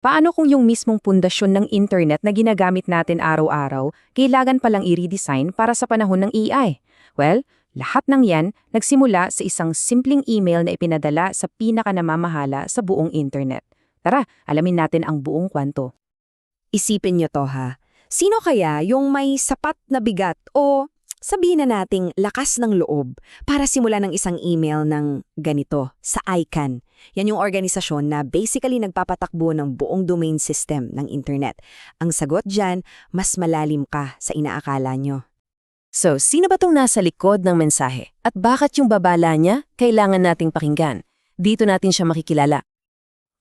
Paano kung yung mismong pundasyon ng internet na ginagamit natin araw-araw, kailangan palang i-redesign para sa panahon ng AI? Well, lahat ng yan nagsimula sa isang simpleng email na ipinadala sa pinakanamamahala sa buong internet. Tara, alamin natin ang buong kwanto. Isipin niyo to ha. Sino kaya yung may sapat na bigat o sabihin na nating lakas ng loob para simulan ng isang email ng ganito sa ICANN? Yan yung organisasyon na basically nagpapatakbo ng buong domain system ng internet. Ang sagot dyan, mas malalim ka sa inaakala nyo. So, sino ba tong nasa likod ng mensahe? At bakit yung babala niya kailangan nating pakinggan? Dito natin siya makikilala.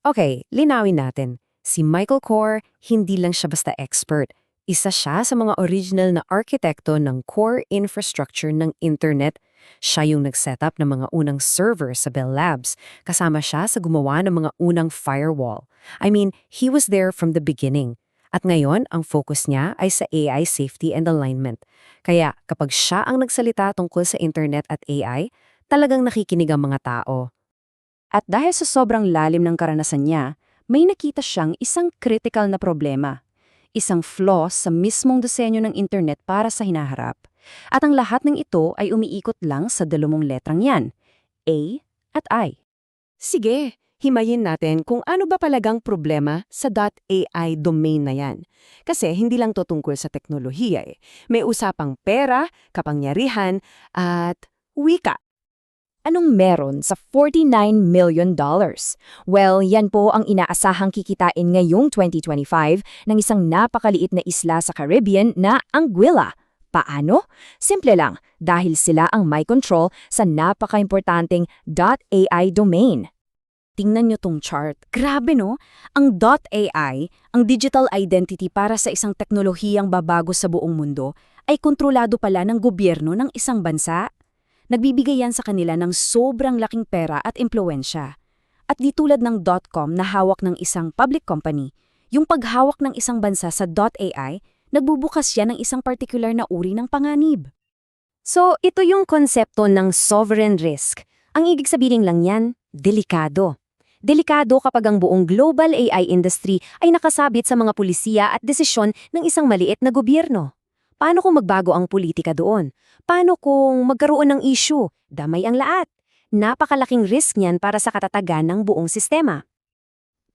Okay, linawin natin. Si Michael Core, hindi lang siya basta expert. Isa siya sa mga original na arkitekto ng core infrastructure ng internet. Siya yung nag-setup ng mga unang server sa Bell Labs. Kasama siya sa gumawa ng mga unang firewall. I mean, he was there from the beginning. At ngayon, ang focus niya ay sa AI safety and alignment. Kaya kapag siya ang nagsalita tungkol sa internet at AI, talagang nakikinig ang mga tao. At dahil sa sobrang lalim ng karanasan niya, may nakita siyang isang critical na problema. Isang flaw sa mismong disenyo ng internet para sa hinaharap. At ang lahat ng ito ay umiikot lang sa dalawang letrang yan, A at I. Sige, himayin natin kung ano ba palagang problema sa .ai domain na yan. Kasi hindi lang to tungkol sa teknolohiya eh. May usapang pera, kapangyarihan, at wika. Anong meron sa 49 million dollars? Well, yan po ang inaasahang kikitain ngayong 2025 ng isang napakaliit na isla sa Caribbean na Anguilla. Paano? Simple lang, dahil sila ang may control sa napaka-importanting .ai domain. Tingnan nyo tong chart. Grabe no? Ang .ai, ang digital identity para sa isang teknolohiyang babago sa buong mundo, ay kontrolado pala ng gobyerno ng isang bansa. Nagbibigay yan sa kanila ng sobrang laking pera at impluensya. At di tulad ng .com na hawak ng isang public company, yung paghawak ng isang bansa sa .ai, nagbubukas siya ng isang particular na uri ng panganib. So, ito yung konsepto ng sovereign risk. Ang ibig sabihin lang yan, delikado. Delikado kapag ang buong global AI industry ay nakasabit sa mga pulisiya at desisyon ng isang maliit na gobyerno. Paano kung magbago ang politika doon? Paano kung magkaroon ng issue? Damay ang lahat. Napakalaking risk niyan para sa katatagan ng buong sistema.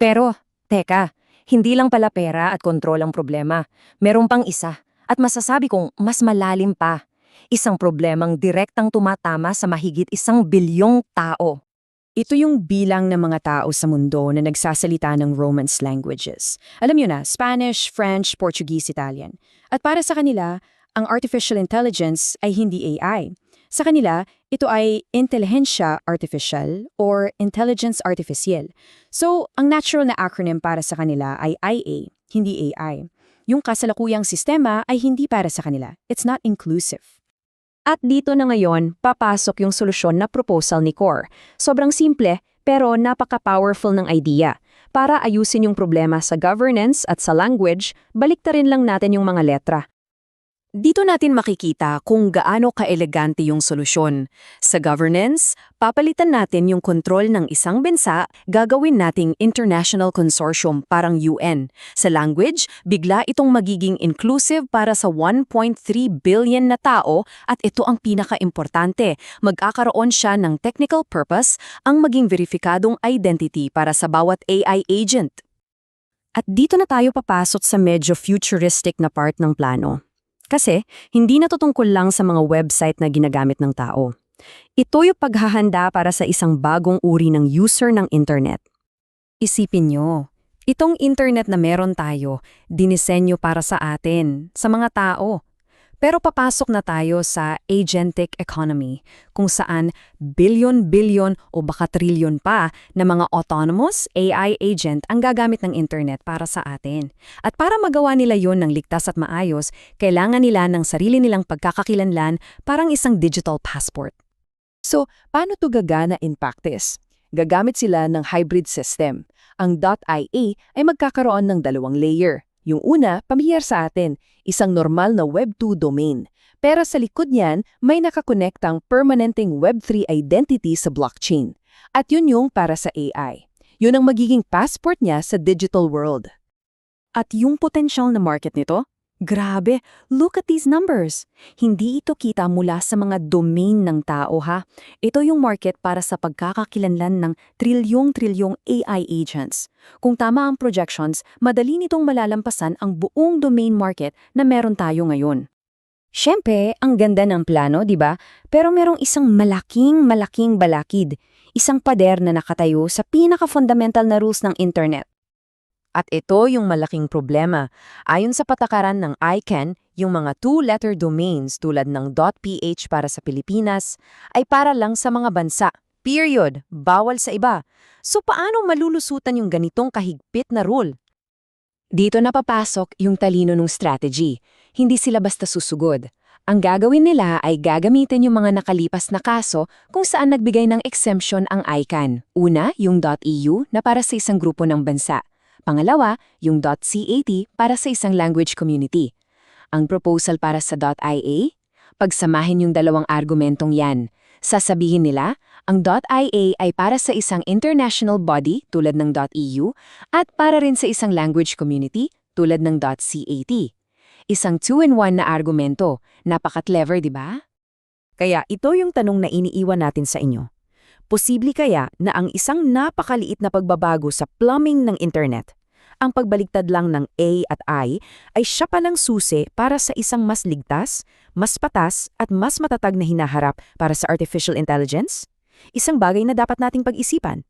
Pero, teka, hindi lang pala pera at kontrol ang problema. Meron pang isa. At masasabi kong mas malalim pa. Isang problemang direktang tumatama sa mahigit isang bilyong tao. Ito yung bilang ng mga tao sa mundo na nagsasalita ng Romance languages. Alam niyo na, Spanish, French, Portuguese, Italian. At para sa kanila, ang artificial intelligence ay hindi AI. Sa kanila, ito ay intelihensya artificial or intelligence artificial. So, ang natural na acronym para sa kanila ay IA, hindi AI. Yung kasalukuyang sistema ay hindi para sa kanila. It's not inclusive. At dito na ngayon, papasok yung solusyon na proposal ni Core. Sobrang simple, pero napaka-powerful ng idea. Para ayusin yung problema sa governance at sa language, baliktarin lang natin yung mga letra. Dito natin makikita kung gaano kaelegante yung solusyon. Sa governance, papalitan natin yung kontrol ng isang bansa, gagawin nating international consortium parang UN. Sa language, bigla itong magiging inclusive para sa 1.3 billion na tao at ito ang pinaka-importante. Magkakaroon siya ng technical purpose ang maging verifikadong identity para sa bawat AI agent. At dito na tayo papasok sa medyo futuristic na part ng plano. Kasi hindi natutungkol lang sa mga website na ginagamit ng tao. Ito yung paghahanda para sa isang bagong uri ng user ng internet. Isipin nyo, itong internet na meron tayo, dinisenyo para sa atin, sa mga tao. Pero papasok na tayo sa agentic economy, kung saan bilyon-bilyon o baka trilyon pa na mga autonomous AI agent ang gagamit ng internet para sa atin. At para magawa nila yon ng ligtas at maayos, kailangan nila ng sarili nilang pagkakakilanlan parang isang digital passport. So, paano to gagana in practice? Gagamit sila ng hybrid system. Ang .ia ay magkakaroon ng dalawang layer. Yung una, pamilyar sa atin, isang normal na Web 2 domain. Pero sa likod niyan, may nakakonektang permanenteng Web 3 identity sa blockchain. At yun yung para sa AI. Yun ang magiging passport niya sa digital world. At yung potential na market nito? Grabe, look at these numbers. Hindi ito kita mula sa mga domain ng tao ha. Ito yung market para sa pagkakakilanlan ng trilyong-trilyong AI agents. Kung tama ang projections, madali nitong malalampasan ang buong domain market na meron tayo ngayon. Siyempre, ang ganda ng plano, di ba? Pero merong isang malaking malaking balakid. Isang pader na nakatayo sa pinaka-fundamental na rules ng internet. At ito yung malaking problema. Ayon sa patakaran ng ICANN, yung mga two-letter domains tulad ng .ph para sa Pilipinas ay para lang sa mga bansa. Period. Bawal sa iba. So paano malulusutan yung ganitong kahigpit na rule? Dito napapasok yung talino ng strategy. Hindi sila basta susugod. Ang gagawin nila ay gagamitin yung mga nakalipas na kaso kung saan nagbigay ng exemption ang ICANN. Una, yung .eu na para sa isang grupo ng bansa. Pangalawa, yung .cat para sa isang language community. Ang proposal para sa .ia? Pagsamahin yung dalawang argumentong yan. Sasabihin nila, ang .ia ay para sa isang international body tulad ng .eu at para rin sa isang language community tulad ng .cat. Isang two-in-one na argumento. Napaka-clever, di ba? Kaya ito yung tanong na iniiwan natin sa inyo. Posible kaya na ang isang napakaliit na pagbabago sa plumbing ng internet, ang pagbaligtad lang ng A at I, ay siya palang susi para sa isang mas ligtas, mas patas at mas matatag na hinaharap para sa artificial intelligence? Isang bagay na dapat nating pag-isipan.